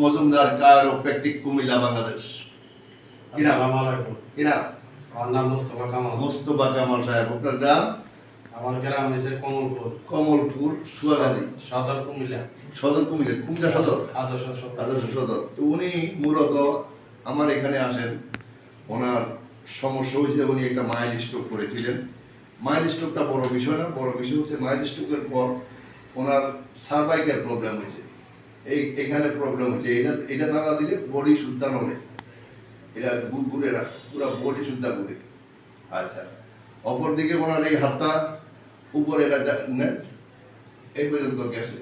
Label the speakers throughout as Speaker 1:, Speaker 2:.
Speaker 1: মজুমদার কায়োপ্র্যাকটিক কুমিল্লা বাংলাদেশ কিনা
Speaker 2: আসসালামু
Speaker 1: কিনা
Speaker 2: আমার নাম মোস্তফা কামাল।
Speaker 1: মোস্তফা কামাল সাহেব আপনার গ্রাম?
Speaker 2: আমার গ্রাম হয়েছে কমলপুর।
Speaker 1: কমলপুর সুয়াগাজী।
Speaker 2: সদর কুমিল্লা।
Speaker 1: সদর কুমিল্লা কুমিল্লা সদর?
Speaker 2: আদর্শ সদর।
Speaker 1: আদর্শ সদর। তো উনি মূলত আমার এখানে আসেন। ওনার সমস্যা হয়েছে উনি একটা মাইল স্ট্রোক করেছিলেন। মাইল স্ট্রোকটা বড় বিষয় না বড় বিষয় হচ্ছে মাইল স্ট্রোকের পর ওনার সার্ভাইকাল প্রবলেম হয়েছে। এই এখানে প্রবলেম হচ্ছে। এটা এটা না দিলে বডি শুদ্ধা নড়ে এটা ঘুরে না, পুরো বডি শুদ্ধা ঘুরে আচ্ছা অপরদিকে ওনার এই হাতটা উপরে এটা নেন, এই পর্যন্ত গেছে।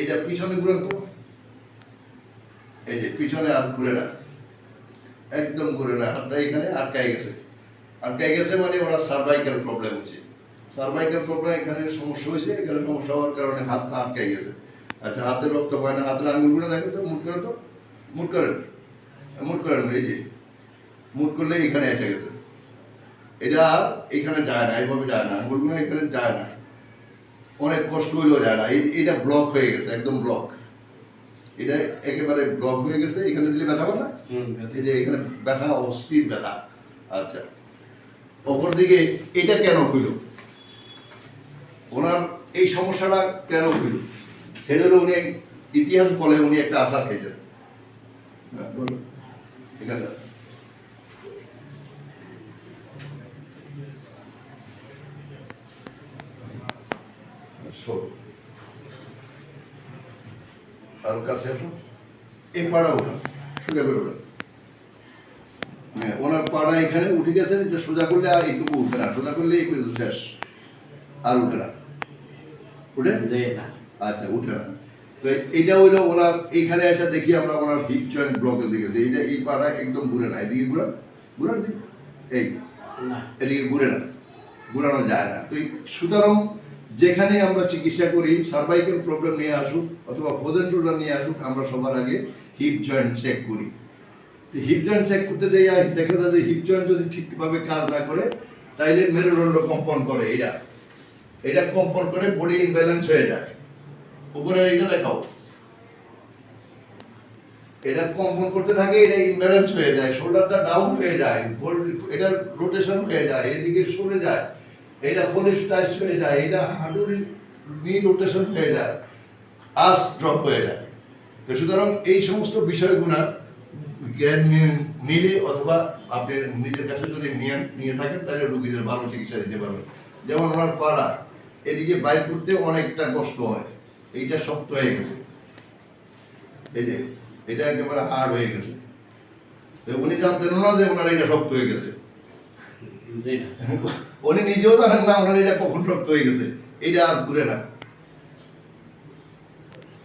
Speaker 1: এটা পিছনে ঘুরেন তো। এই যে পিছনে আর ঘুরে না। একদম ঘুরে না, হাতটা এখানে আটকাই গেছে। আটকাই গেছে মানে ওরা সার্ভাইকাল প্রবলেম হচ্ছে। সার্ভাইকাল প্রবলেম এখানে সমস্যা হয়েছে, এখানে সমস্যা হওয়ার কারণে হাতটা আটকাই গেছে। আচ্ছা হাতে রক্ত পায় না হাতের আঙুলগুলো দেখেন তো মুট করেন তো? মুট করেন। মুট করেন এই যে। মুট করলে এখানে এসে গেছে। এটা এখানে যায় না এইভাবে যায় না আঙুলগুলো এখানে যায় না। অনেক কষ্ট হইলেও যায় না। এটা ব্লক হয়ে গেছে একদম ব্লক এটা একেবারে ব্লক হয়ে গেছে এখানে দিলে ব্যথা পাবে না? এই যে এখানে ব্যথা অস্থির ব্যথা। আচ্ছা। অপরদিকে এটা কেন হইল? ওনার এই সমস্যাটা কেন হইল? সেটা হলো উনি ইতিহাস বলে উনি একটা আশা খেয়েছেন। হ্যাঁ, পাড়া সোজা হ্যাঁ ওনার পাড়া এখানে উঠে গেছে যে সোজা করলে আর এইটুকু উঠবে না। সোজা করলে শেষ। আর উঠে না। উঠে
Speaker 2: না।
Speaker 1: আচ্ছা উঠে না। তো এইটা হইল ওনার এইখানে এসে দেখি আমরা ওনার হিপ জয়েন্ট ব্লকের দিকে এইটা এই পাড়া একদম ঘুরে না এদিকে ঘুরান ঘুরান দিক এই এদিকে ঘুরে না ঘুরানো যায় না। তো সুতরাং যেখানে আমরা চিকিৎসা করি সার্ভাইকাল প্রবলেম নিয়ে আসুক অথবা ফোজেন শোল্ডার নিয়ে আসুক আমরা সবার আগে হিপ জয়েন্ট চেক করি। হিপ জয়েন্ট চেক করতে যাই দেখা যায় যে হিপ জয়েন্ট যদি ঠিকভাবে কাজ না করে তাইলে মেরুদণ্ড কম্পন করে এটা এটা কম্পন করে বডি ইনব্যালেন্স হয়ে যায়। উপরে এটা দেখাও। এটা কম্পন করতে থাকে, এটা ইমব্যালেন্স হয়ে যায় শোল্ডারটা ডাউন হয়ে যায় এটা রোটেশন হয়ে যায়, এদিকে সরে যায়, এটা ফোলিস্টাইস হয়ে যায়, এটা হাঁটুর নি রোটেশন হয়ে যায়, আস ড্রপ হয়ে যায়। তো সুতরাং এই সমস্ত বিষয়গুলো জ্ঞান নিলে অথবা আপনি নিজের কাছে যদি নিয়ে নিয়ে থাকেন, তাহলে রুগীদের ভালো চিকিৎসা দিতে পারবেন। যেমন ওনার পাড়া, এদিকে বাইর করতে অনেকটা কষ্ট হয়। এইটা শক্ত হয়ে গেছে। এই যে এটা একেবারে হার্ড হয়ে গেছে। তো উনি জানতেন না যে ওনার এটা শক্ত হয়ে গেছে। উনি নিজেও জানেন না ওনার এটা কখন শক্ত হয়ে গেছে। এটা আর ঘুরে না।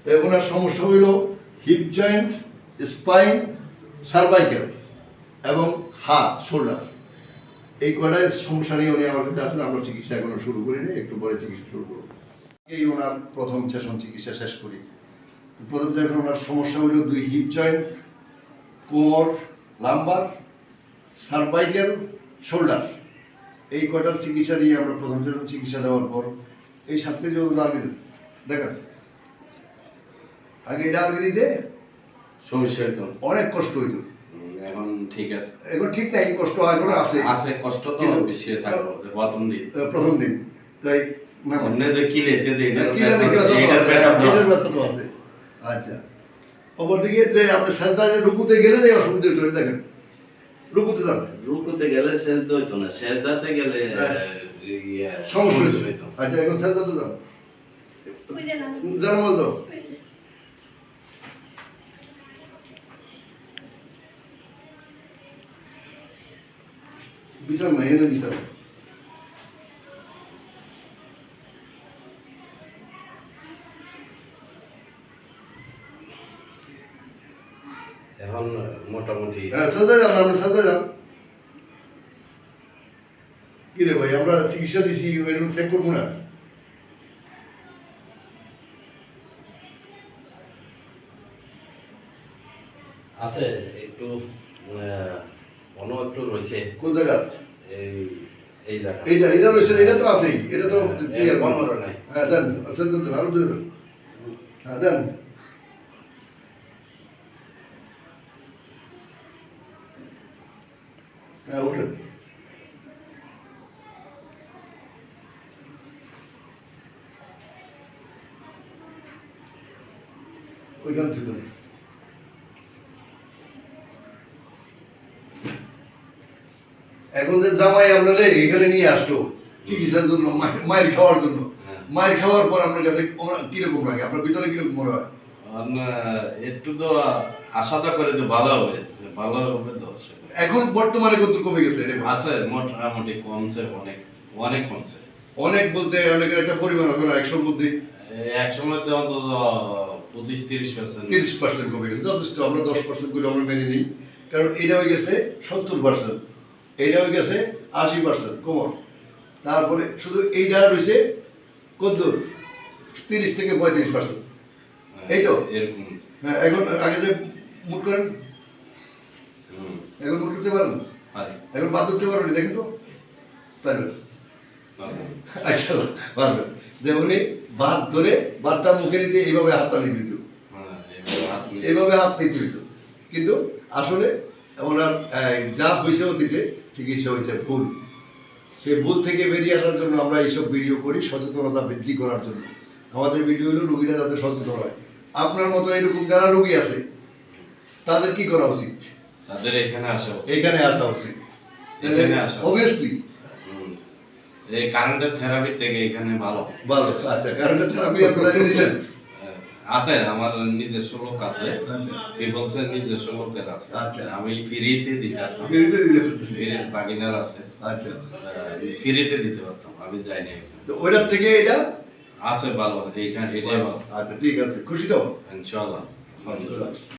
Speaker 1: তো ওনার সমস্যা হইল হিপ জয়েন্ট স্পাইন সার্ভাইকেল এবং হাত শোল্ডার এই কয়টাই সমস্যা নিয়ে উনি আমার কাছে আসলে আমরা চিকিৎসা এখনও শুরু করিনি একটু পরে চিকিৎসা শুরু করব। এই ওনার প্রথম সেশন চিকিৎসা শেষ করি। প্রথম সেশন ওনার সমস্যা হইল দুই হিপ জয়েন্ট কোমর লাম্বার সার্ভাইকেল শোল্ডার এই কয়টার চিকিৎসা নিয়ে আমরা প্রথম সেশন চিকিৎসা দেওয়ার পর এই সাত কেজি ওজন আগে দেখেন। আগে এটা আগে দিতে
Speaker 3: সমস্যা হইতো।
Speaker 1: অনেক কষ্ট হইতো।
Speaker 3: এখন ঠিক আছে।
Speaker 1: এখন ঠিক নাই কষ্ট এখনও আছে।
Speaker 3: আসলে কষ্ট তো বেশি থাকব প্রথম দিন।
Speaker 1: প্রথম দিন। তাই না
Speaker 3: অন্য যে এটার এটার। আছে।
Speaker 1: আচ্ছা। অপরদিকে যে আপনি সাজদা রুকুতে গেলে যে অসুবিধা হইতো দেখেন। রুকুতে যান।
Speaker 3: রুকুতে গেলে সেজদা হইতো না সেজদাতে গেলে
Speaker 1: সমস্যা
Speaker 3: সমস্যা
Speaker 1: হইতো।
Speaker 3: হইতো।
Speaker 1: আচ্ছা এখন সাজদাতে যান।
Speaker 4: ওই যে না
Speaker 1: জানা বলতো। বিচার নাই এনে বিচার।
Speaker 3: এখন মোটামুটি
Speaker 1: হ্যাঁ সাজদা যান আপনি সাজদা যান। কি রে ভাই আমরা চিকিৎসা দিছি এরকম চেক করব না।
Speaker 3: আছে একটু আহ, অন্য একটু রয়েছে।
Speaker 1: কোন জায়গা?
Speaker 3: এই এই জায়গা।
Speaker 1: এইটা এটা রয়েছে এটা তো আছেই এটা তো
Speaker 3: হ্যাঁ।
Speaker 1: হ্যাঁ দেন আচ্ছা দেন, আরও দেন হ্যাঁ দেন। হ্যাঁ ওঠেন। ওইখানে আছে এখন যে জামাই আপনারে এখানে নিয়ে আসলো চিকিৎসার জন্য মায়ের- খাওয়ার জন্য।
Speaker 3: হ্যাঁ।
Speaker 1: মায়ের খাওয়ার পর আপনার কাছে কীরকম লাগে? আপনার ভিতরে কীরকম মনে হয়?
Speaker 3: একটু তো আশাটা করে তো ভালো হবে। ভালো হবে তো।
Speaker 1: এখন বর্তমানে কত কমে গেছে? এটা
Speaker 3: আছে মোটামুটি কমছে অনেক অনেক কমছে।
Speaker 1: অনেক বলতে অনেকের একটা পরিমাণ না? একশোর মধ্যে?
Speaker 3: এক সময় তো অন্তত পঁচিশ তিরিশ পার্সেন্ট
Speaker 1: তিরিশ পার্সেন্ট কমে গেছে। যথেষ্ট আমরা দশ পার্সেন্ট করে আমরা মেনে নিই। কারণ এটা হয়ে গেছে সত্তর পার্সেন্ট এটা হয়ে গেছে আশি পার্সেন্ট কমন তারপরে শুধু এইটা রয়েছে কত তিরিশ থেকে পঁয়ত্রিশ পার্সেন্ট এই তো?
Speaker 3: এরকম।
Speaker 1: হ্যাঁ এখন আগে যে মুট করেন এখন মুট করতে পারেন? এখন বাদ ধরতে পারবেন দেখেন তো। পারবেন?
Speaker 3: পারব।
Speaker 1: আচ্ছা পারবেন। যে উনি বাদ ধরে বাদটা মুখে নিতে এইভাবে হাতটা নিতে দিত
Speaker 3: হ্যাঁ,
Speaker 1: এইভাবে হাত নিতে হইতো। কিন্তু আসলে ওনার যা হয়েছে অতীতে চিকিৎসা হয়েছে ভুল। সেই ভুল থেকে বেরিয়ে আসার জন্য আমরা এইসব ভিডিও করি সচেতনতা বৃদ্ধি করার জন্য। আমাদের ভিডিও হলো রুগীরা যাতে সচেতন হয়। আপনার মতো এরকম যারা রুগী আছে তাদের কি করা উচিত?
Speaker 3: তাদের এখানে আসা উচিত।
Speaker 1: এইখানে আসা উচিত।
Speaker 3: এখানে আসা।
Speaker 1: অবভিয়াসলি।
Speaker 3: এই কারেন্টের থেরাপি থেকে এখানে ভালো।
Speaker 1: ভালো আচ্ছা কারেন্টের থেরাপি আপনারা নিয়েছেন
Speaker 3: আছে আমার নিজস্ব লোক আছে
Speaker 1: আচ্ছা।
Speaker 3: নিজস্ব লোকের আছে।
Speaker 1: আচ্ছা।
Speaker 3: আমি ফ্রিতে দিতে পারতাম।
Speaker 1: ফ্রিতে?
Speaker 3: ফ্রি বাগিনার আছে।
Speaker 1: আচ্ছা।
Speaker 3: ফ্রিতে দিতে পারতাম আমি যাইনি এখানে।
Speaker 1: তো ওইটার থেকে এটা?
Speaker 3: আছে ভালো এইখানে এটাই ভালো।
Speaker 1: আচ্ছা ঠিক আছে। খুশি তো?
Speaker 3: ইনশাআল্লাহ।
Speaker 1: আলহামদুলিল্লাহ